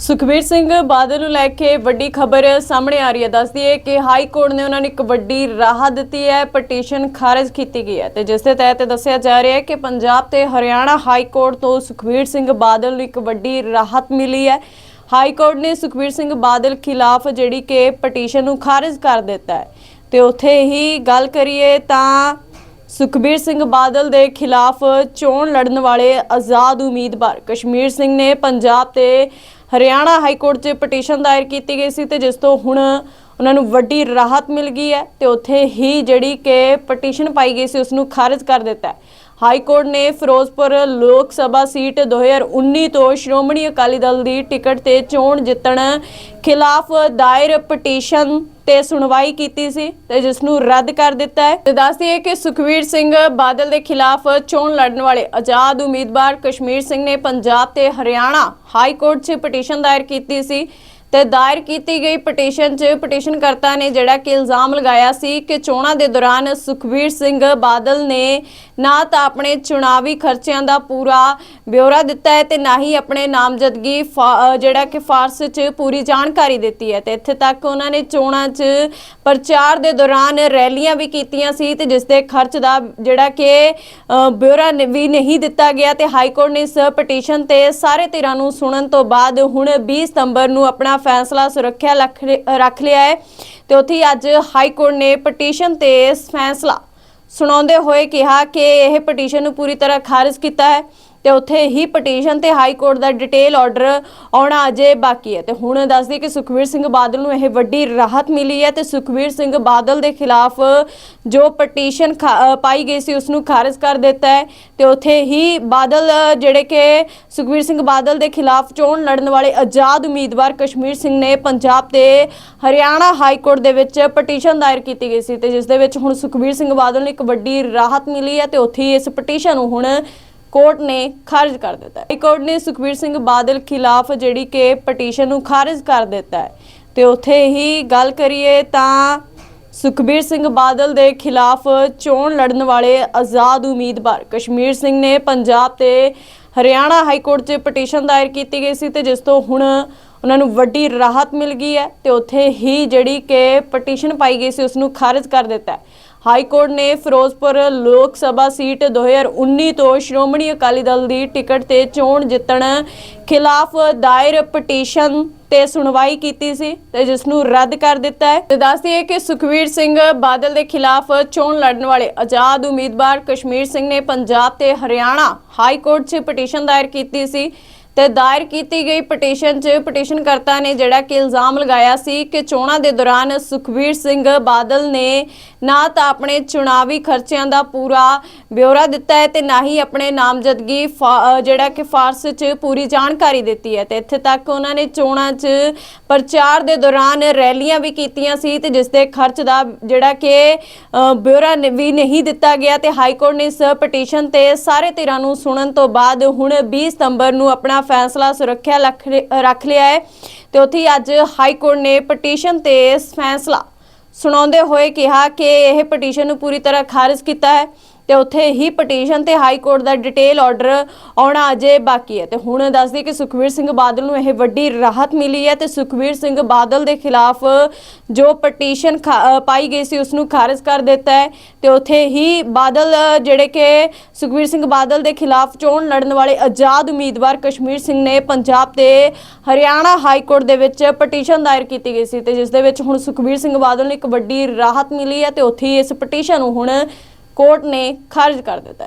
ਸੁਖਬੀਰ ਸਿੰਘ ਬਾਦਲ ਨੂੰ ਲੈ ਕੇ ਵੱਡੀ ਖਬਰ ਸਾਹਮਣੇ ਆ ਰਹੀ ਹੈ। ਦੱਸਦੀ ਹੈ ਕਿ ਹਾਈ ਕੋਰਟ ਨੇ ਉਹਨਾਂ ਨੂੰ ਇੱਕ ਵੱਡੀ ਰਾਹਤ ਦਿੱਤੀ ਹੈ, ਪਟੀਸ਼ਨ ਖਾਰਜ ਕੀਤੀ ਗਈ ਹੈ ਤੇ ਜਿਸ ਦੇ ਤਹਿਤ ਦੱਸਿਆ ਜਾ ਰਿਹਾ ਹੈ ਕਿ ਪੰਜਾਬ ਤੇ ਹਰਿਆਣਾ ਹਾਈ ਕੋਰਟ ਤੋਂ ਸੁਖਬੀਰ ਸਿੰਘ ਬਾਦਲ ਨੂੰ ਇੱਕ ਵੱਡੀ ਰਾਹਤ ਮਿਲੀ ਹੈ। ਹਾਈ ਕੋਰਟ ਨੇ ਸੁਖਬੀਰ ਸਿੰਘ ਬਾਦਲ ਖਿਲਾਫ ਜਿਹੜੀ ਕਿ ਪਟੀਸ਼ਨ ਨੂੰ ਖਾਰਜ ਕਰ ਦਿੱਤਾ ਹੈ। ਤੇ ਉੱਥੇ ਹੀ ਗੱਲ ਕਰੀਏ ਤਾਂ ਸੁਖਬੀਰ ਸਿੰਘ ਬਾਦਲ ਦੇ ਖਿਲਾਫ ਚੋਣ ਲੜਨ ਵਾਲੇ ਆਜ਼ਾਦ ਉਮੀਦਵਾਰ ਕਸ਼ਮੀਰ ਸਿੰਘ ਨੇ ਪੰਜਾਬ ਤੇ ਹਰਿਆਣਾ ਹਾਈ ਕੋਰਟ 'ਚ ਪਟੀਸ਼ਨ ਦਾਇਰ ਕੀਤੀ ਗਈ ਸੀ ਤੇ ਜਿਸ ਤੋਂ ਹੁਣ ਉਹਨਾਂ ਨੂੰ ਵੱਡੀ ਰਾਹਤ ਮਿਲ ਗਈ ਹੈ ਤੇ ਉੱਥੇ ਹੀ ਜਿਹੜੀ ਕਿ ਪਟੀਸ਼ਨ ਪਾਈ ਗਈ ਸੀ ਉਸ ਨੂੰ ਖਾਰਜ ਕਰ ਦਿੱਤਾ ਹੈ। ਹਾਈ ਕੋਰਟ ਨੇ ਫਿਰੋਜ਼ਪੁਰ ਲੋਕ ਸਭਾ ਸੀਟ 2019 ਤੋਂ ਸ਼੍ਰੋਮਣੀ ਅਕਾਲੀ ਦਲ ਦੀ ਟਿਕਟ ਤੇ ਚੋਣ ਜਿੱਤਣ ਖਿਲਾਫ ਦਾਇਰ ਪਟੀਸ਼ਨ ਤੇ ਸੁਣਵਾਈ ਕੀਤੀ ਸੀ ਤੇ ਜਿਸ ਨੂੰ ਰੱਦ ਕਰ ਦਿੱਤਾ ਹੈ। ਤੇ ਦੱਸਦੀ ਹੈ ਕਿ ਸੁਖਵੀਰ ਸਿੰਘ ਬਾਦਲ ਦੇ ਖਿਲਾਫ ਚੋਣ ਲੜਨ ਵਾਲੇ ਆਜ਼ਾਦ ਉਮੀਦਵਾਰ ਕਸ਼ਮੀਰ ਸਿੰਘ ਨੇ ਪੰਜਾਬ ਤੇ ਹਰਿਆਣਾ ਹਾਈ ਕੋਰਟ 'ਚ ਪਟੀਸ਼ਨ ਦਾਇਰ ਕੀਤੀ ਸੀ। ਤੇ ਦਾਇਰ ਕੀਤੀ ਗਈ ਪਟੀਸ਼ਨ 'ਚ ਪਟੀਸ਼ਨਕਰਤਾ ਨੇ ਜਿਹੜਾ ਕਿ ਇਲਜ਼ਾਮ ਲਗਾਇਆ ਸੀ ਕਿ ਚੋਣਾਂ ਦੇ ਦੌਰਾਨ ਸੁਖਬੀਰ ਸਿੰਘ ਬਾਦਲ ਨੇ ਨਾ ਤਾਂ ਆਪਣੇ ਚੁਣਾਵੀ ਖਰਚਿਆਂ ਦਾ ਪੂਰਾ ਬਿਊਰਾ ਦਿੱਤਾ ਹੈ ਤੇ ਨਾ ਹੀ ਆਪਣੇ ਨਾਮਜ਼ਦਗੀ ਫਾ- ਜਿਹੜਾ ਕਿ ਫਾਰਸ 'ਚ ਪੂਰੀ ਜਾਣਕਾਰੀ ਦਿੱਤੀ ਹੈ ਤੇ ਇੱਥੇ ਤੱਕ ਉਹਨਾਂ ਨੇ ਚੋਣਾਂ 'ਚ ਪ੍ਰਚਾਰ ਦੇ ਦੌਰਾਨ ਰੈਲੀਆਂ ਵੀ ਕੀਤੀਆਂ ਸੀ ਤੇ ਜਿਸ ਦੇ ਖਰਚ ਦਾ ਜਿਹੜਾ ਕਿ ਅਹ, ਬਿਊਰਾ ਵੀ ਨਹੀਂ ਦਿੱਤਾ ਗਿਆ ਤੇ ਹਾਈ ਕੋਰਟ ਨੇ ਇਸ ਪਟੀਸ਼ਨ ਤੇ ਸਾਰੇ ਧਿਰਾਂ ਨੂੰ ਸੁਣਨ ਤੋਂ ਬਾਅਦ ਹੁਣ 20 ਸਤੰਬਰ ਨੂੰ ਆਪਣਾ ਫੈਸਲਾ ਸੁਰੱਖਿਆ ਰੱਖ ਰੱਖ ਲਿਆ ਹੈ ਤੇ ਉੱਥੇ ਅੱਜ ਹਾਈ ਕੋਰਟ ਨੇ ਪਟੀਸ਼ਨ ਤੇ ਫੈਸਲਾ ਸੁਣਾਉਂਦੇ ਹੋਏ ਕਿਹਾ ਕਿ ਇਹ ਪਟੀਸ਼ਨ ਨੂੰ ਪੂਰੀ ਤਰ੍ਹਾਂ ਖਾਰਜ ਕੀਤਾ ਹੈ। ਤੇ ਉੱਥੇ ਹੀ ਪਟੀਸ਼ਨ ਤੇ ਹਾਈ ਕੋਰਟ ਦਾ ਡਿਟੇਲ ਆਰਡਰ ਆਉਣਾ ਅਜੇ ਬਾਕੀ ਹੈ। ਤੇ ਹੁਣ ਦੱਸਦੀ ਕਿ ਸੁਖਵੀਰ ਸਿੰਘ ਬਾਦਲ ਨੂੰ ਇਹ ਵੱਡੀ ਰਾਹਤ ਮਿਲੀ ਹੈ ਤੇ ਸੁਖਵੀਰ ਸਿੰਘ ਬਾਦਲ ਦੇ ਖਿਲਾਫ ਜੋ ਪਟੀਸ਼ਨ ਖਾ- ਪਾਈ ਗਈ ਸੀ ਉਸ ਨੂੰ ਖਾਰਜ ਕਰ ਦਿੱਤਾ ਹੈ ਤੇ ਉੱਥੇ ਹੀ ਬਾਦਲ, ਜਿਹੜੇ ਕਿ ਸੁਖਵੀਰ ਸਿੰਘ ਬਾਦਲ ਦੇ ਖਿਲਾਫ ਚੋਣ ਲੜਨ ਵਾਲੇ ਆਜ਼ਾਦ ਉਮੀਦਵਾਰ ਕਸ਼ਮੀਰ ਸਿੰਘ ਨੇ ਪੰਜਾਬ ਤੇ ਹਰਿਆਣਾ ਹਾਈ ਕੋਰਟ ਦੇ ਵਿੱਚ ਪਟੀਸ਼ਨ ਦਾਇਰ ਕੀਤੀ ਗਈ ਸੀ ਤੇ ਜਿਸ ਦੇ ਵਿੱਚ ਹੁਣ ਸੁਖਵੀਰ ਸਿੰਘ ਬਾਦਲ ਨੂੰ ਇੱਕ ਵੱਡੀ ਰਾਹਤ ਮਿਲੀ ਹੈ ਤੇ ਉੱਥੇ ਹੀ ਇਸ ਪਟੀਸ਼ਨ ਨੂੰ ਹੁਣ ਕੋਰਟ ਨੇ ਖਾਰਜ ਕਰ ਦਿੱਤਾ ਹੈ। ਕੋਰਟ ਨੇ ਸੁਖਬੀਰ ਸਿੰਘ ਬਾਦਲ ਖਿਲਾਫ ਜਿਹੜੀ ਕਿ ਪਟੀਸ਼ਨ ਨੂੰ ਖਾਰਜ ਕਰ ਦਿੱਤਾ ਹੈ। ਤੇ ਉੱਥੇ ਹੀ ਗੱਲ ਕਰੀਏ ਤਾਂ ਸੁਖਬੀਰ ਸਿੰਘ ਬਾਦਲ ਦੇ ਖਿਲਾਫ ਚੋਣ ਲੜਨ ਵਾਲੇ ਆਜ਼ਾਦ ਉਮੀਦਵਾਰ ਕਸ਼ਮੀਰ ਸਿੰਘ ਨੇ ਪੰਜਾਬ ਤੇ ਹਰਿਆਣਾ ਹਾਈ ਕੋਰਟ 'ਚ ਪਟੀਸ਼ਨ ਦਾਇਰ ਕੀਤੀ ਗਈ ਸੀ ਤੇ ਜਿਸ ਤੋਂ ਹੁਣ ਉਹਨਾਂ ਨੂੰ ਵੱਡੀ ਰਾਹਤ ਮਿਲ ਗਈ ਹੈ ਤੇ ਉੱਥੇ ਹੀ ਜਿਹੜੀ ਕਿ ਪਟੀਸ਼ਨ ਪਾਈ ਗਈ ਸੀ, ਉਸ ਨੂੰ ਖਾਰਜ ਕਰ ਦਿੱਤਾ ਹੈ। ਹਾਈ ਕੋਰਟ ਨੇ ਫਿਰੋਜ਼ਪੁਰ ਲੋਕ ਸਭਾ ਸੀਟ 2019 ਤੋਂ ਸ਼੍ਰੋਮਣੀ ਅਕਾਲੀ ਦਲ ਦੀ ਟਿਕਟ ਤੇ ਚੋਣ ਜਿੱਤਣ ਖਿਲਾਫ ਦਾਇਰ ਪਟੀਸ਼ਨ ਤੇ ਸੁਣਵਾਈ ਕੀਤੀ ਸੀ ਤੇ ਜਿਸ ਨੂੰ ਰੱਦ ਕਰ ਦਿੱਤਾ ਹੈ। ਤੇ ਦੱਸਦੀ ਹੈ ਕਿ ਸੁਖਵੀਰ ਸਿੰਘ ਬਾਦਲ ਦੇ ਖਿਲਾਫ ਚੋਣ ਲੜਨ ਵਾਲੇ ਆਜ਼ਾਦ ਉਮੀਦਵਾਰ ਕਸ਼ਮੀਰ ਸਿੰਘ ਨੇ ਪੰਜਾਬ ਤੇ ਹਰਿਆਣਾ ਹਾਈ ਕੋਰਟ 'ਚ ਪਟੀਸ਼ਨ ਦਾਇਰ ਕੀਤੀ ਸੀ। ਤੇ ਦਾਇਰ ਕੀਤੀ ਗਈ ਪਟੀਸ਼ਨ 'ਚ ਪਟੀਸ਼ਨਕਰਤਾ ਨੇ ਜਿਹੜਾ ਕਿ ਇਲਜ਼ਾਮ ਲਗਾਇਆ ਸੀ ਕਿ ਚੋਣਾਂ ਦੇ ਦੌਰਾਨ ਸੁਖਬੀਰ ਸਿੰਘ ਬਾਦਲ ਨੇ ਨਾ ਤਾਂ ਆਪਣੇ ਚੁਣਾਵੀ ਖਰਚਿਆਂ ਦਾ ਪੂਰਾ ਬਿਊਰਾ ਦਿੱਤਾ ਹੈ ਤੇ ਨਾ ਹੀ ਆਪਣੇ ਨਾਮਜ਼ਦਗੀ ਫਾ- ਜਿਹੜਾ ਕਿ ਫਾਰਸ 'ਚ ਪੂਰੀ ਜਾਣਕਾਰੀ ਦਿੱਤੀ ਹੈ ਤੇ ਇੱਥੇ ਤੱਕ ਉਹਨਾਂ ਨੇ ਚੋਣਾਂ 'ਚ ਪ੍ਰਚਾਰ ਦੇ ਦੌਰਾਨ ਰੈਲੀਆਂ ਵੀ ਕੀਤੀਆਂ ਸੀ ਤੇ ਜਿਸ ਦੇ ਖਰਚ ਦਾ ਜਿਹੜਾ ਕਿ ਅਹ, ਬਿਊਰਾ ਵੀ ਨਹੀਂ ਦਿੱਤਾ ਗਿਆ ਤੇ ਹਾਈ ਕੋਰਟ ਨੇ ਇਸ ਪਟੀਸ਼ਨ ਤੇ ਸਾਰੇ ਧਿਰਾਂ ਨੂੰ ਸੁਣਨ ਤੋਂ ਬਾਅਦ ਹੁਣ 20 ਸਤੰਬਰ ਨੂੰ ਆਪਣਾ ਫੈਸਲਾ ਸੁਰੱਖਿਆ ਰੱਖ ਰੱਖ ਲਿਆ ਹੈ ਤੇ ਉੱਥੇ ਅੱਜ ਹਾਈ ਕੋਰਟ ਨੇ ਪਟੀਸ਼ਨ ਤੇ ਫੈਸਲਾ ਸੁਣਾਉਂਦੇ ਹੋਏ ਕਿਹਾ ਕਿ ਇਹ ਪਟੀਸ਼ਨ ਨੂੰ ਪੂਰੀ ਤਰ੍ਹਾਂ ਖਾਰਜ ਕੀਤਾ ਹੈ। ਤੇ ਉੱਥੇ ਹੀ ਪਟੀਸ਼ਨ ਤੇ ਹਾਈ ਕੋਰਟ ਦਾ ਡਿਟੇਲ ਆਰਡਰ ਆਉਣਾ ਅਜੇ ਬਾਕੀ ਹੈ। ਤੇ ਹੁਣ ਦੱਸਦੀ ਕਿ ਸੁਖਵੀਰ ਸਿੰਘ ਬਾਦਲ ਨੂੰ ਇਹ ਵੱਡੀ ਰਾਹਤ ਮਿਲੀ ਹੈ ਤੇ ਸੁਖਵੀਰ ਸਿੰਘ ਬਾਦਲ ਦੇ ਖਿਲਾਫ ਜੋ ਪਟੀਸ਼ਨ ਖਾ- ਪਾਈ ਗਈ ਸੀ ਉਸ ਨੂੰ ਖਾਰਜ ਕਰ ਦਿੱਤਾ ਹੈ ਤੇ ਉੱਥੇ ਹੀ ਬਾਦਲ, ਜਿਹੜੇ ਕਿ ਸੁਖਵੀਰ ਸਿੰਘ ਬਾਦਲ ਦੇ ਖਿਲਾਫ ਚੋਣ ਲੜਨ ਵਾਲੇ ਆਜ਼ਾਦ ਉਮੀਦਵਾਰ ਕਸ਼ਮੀਰ ਸਿੰਘ ਨੇ ਪੰਜਾਬ ਤੇ ਹਰਿਆਣਾ ਹਾਈ ਕੋਰਟ ਦੇ ਵਿੱਚ ਪਟੀਸ਼ਨ ਦਾਇਰ ਕੀਤੀ ਗਈ ਸੀ ਤੇ ਜਿਸ ਦੇ ਵਿੱਚ ਹੁਣ ਸੁਖਵੀਰ ਸਿੰਘ ਬਾਦਲ ਨੂੰ ਇੱਕ ਵੱਡੀ ਰਾਹਤ ਮਿਲੀ ਹੈ ਤੇ ਉੱਥੇ ਹੀ ਇਸ ਪਟੀਸ਼ਨ ਨੂੰ ਹੁਣ ਕੋਰਟ ਨੇ ਖਾਰਜ ਕਰ ਦਿੱਤਾ